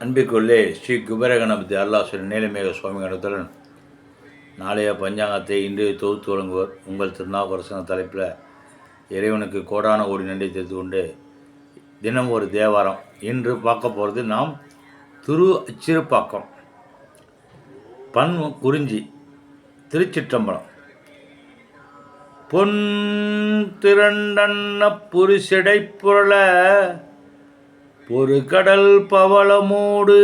அன்பிற்குள்ளே ஸ்ரீ குபரகணபதி அருளாசுரன் நீலமேக சுவாமி கணத்துடன் நாளைய பஞ்சாங்கத்தை இன்று தொகுத்து வழங்குவர் உங்கள் திருநாவுக்கரசன தலைப்பில் இறைவனுக்கு கோடான கோடி நன்றி தெரிந்து கொண்டு தினம் ஒரு தேவாரம் இன்று பார்க்க போகிறது நாம் திரு அச்சிறுப்பாக்கம் பன் குறிஞ்சி திருச்சிற்றம்பலம். பொன் திரண்டன்ன புரிசடை புரள ஒரு கடல் பவளமூடு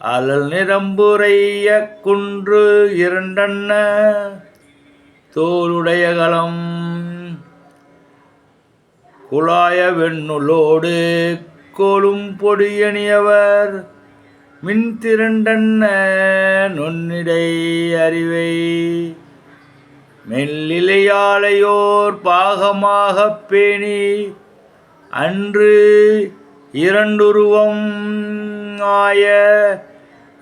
அலல் நிரம்புரைய குன்று இரண்டண்ண தோளுடைய கலம் குழாய வெண்ணுலோடு கோலும் பொடியணியவர் மின் திரண்டன்ன நொன்னிடை அறிவை. மெல்லிலையாளையோர் பாகமாகப் பேணி அன்று இரண்டுருவம் ஆய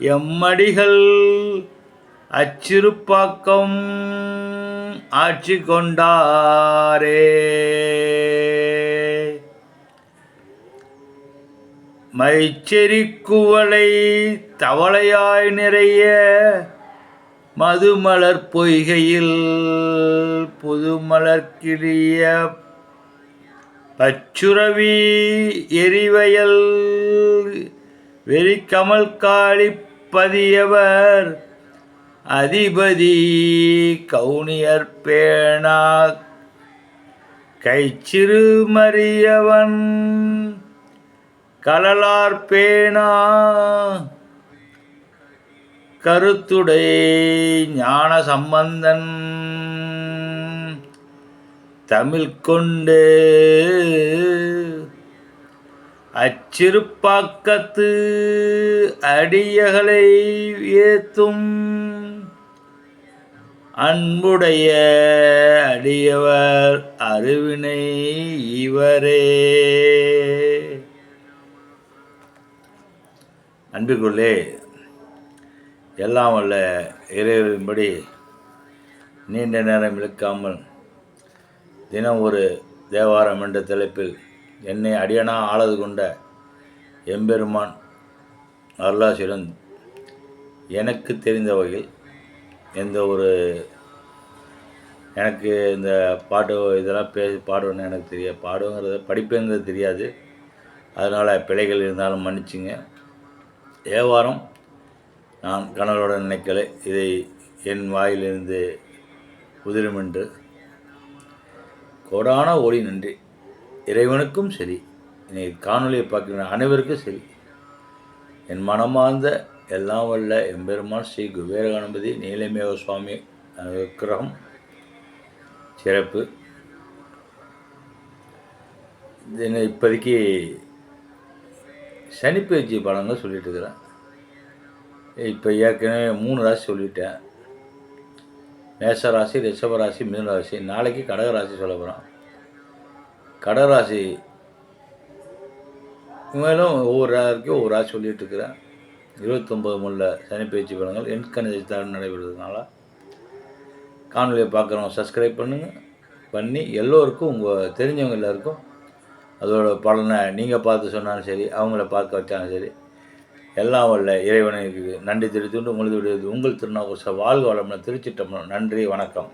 எம்மடிகள் அச்சிறுப்பாக்கம் ஆட்சி கொண்டாரே. மைச்செறி குவளை தவளையாய் நிறைய மதுமலர் பொய்கையில் புதுமலர் கிளிய பச்சுரவி எரிவயல் வெறிக்கமல் காளிப்பதியவர் அதிபதி கவுனியர் பேணா கைச்சிறு மறியவன். கலலார் பேணா கருத்துடை ஞான சம்பந்தன். தமிழ் கொண்டு அச்சிறுப்பாக்கத்து அடியகளை ஏத்தும். அன்புடைய அடியவர் அருவினை இவரே. அன்பிற்குள்ளே எல்லாம் வல்ல இறைவன்படி நீண்ட நேரம் இழுக்காமல் தினம் ஒரு தேவாரம் என்ற தலைப்பில் என்னை அடியனா ஆளது கொண்ட எம்பெருமான் அருளாசிடன் எனக்கு தெரிந்த வகையில் எந்த ஒரு எனக்கு இந்த பாட்டு இதெல்லாம் பேசி பாடுவேன்னு எனக்கு தெரிய பாடுங்கிறத படிப்பேங்கிறது தெரியாது. அதனால் பிழைகள் இருந்தாலும் மன்னிச்சுங்க. ஏவாரம் நான் கணவரோட நினைக்கலை. இதை என் வாயிலிருந்து உதிரும் என்று. கோடான ஓடி நன்றி. இறைவனுக்கும் சரி. இன்னைக்கு காணொலியை பார்க்கிற அனைவருக்கும் சரி. என் மனமார்ந்த எல்லாம் வல்ல எம்பெருமான் ஸ்ரீ குபேரகணபதி நீலமேவ சுவாமி விக்கிரகம் சிறப்பு. இப்போதைக்கு சனிப்பயிற்சி பலங்கள் சொல்லிட்டு இருக்கிறேன். இப்போ ஏற்கனவே மூணு ராசி சொல்லிட்டேன். மேச ராசி ரிஷப ராசி மிதுன ராசி நாளைக்கு கடகராசி சொல்ல போகிறோம் கடகராசி மேலும் ஒவ்வொரு ராசிக்கும் ஒவ்வொரு ராசி சொல்லிட்டு இருக்கிறேன் இருபத்தொம்பது முள்ள சனிப்பயிற்சி பலன்கள் என் கணிதத்தால் காணொலியை பார்க்குறவங்க சப்ஸ்கிரைப் பண்ணுங்கள் பண்ணி எல்லோருக்கும் உங்கள் தெரிஞ்சவங்க எல்லாருக்கும் அதோட பலனை நீங்கள் பார்த்து சொன்னாலும் சரி அவங்கள பார்க்க வச்சாலும் சரி எல்லாம் வல்ல இறைவனுக்கு நன்றி தெரிவித்துண்டு உங்களுக்கு உங்கள் திருநாள் வாழ்க வளமுடன் திருச்சிட்டம்பலம் நன்றி வணக்கம்.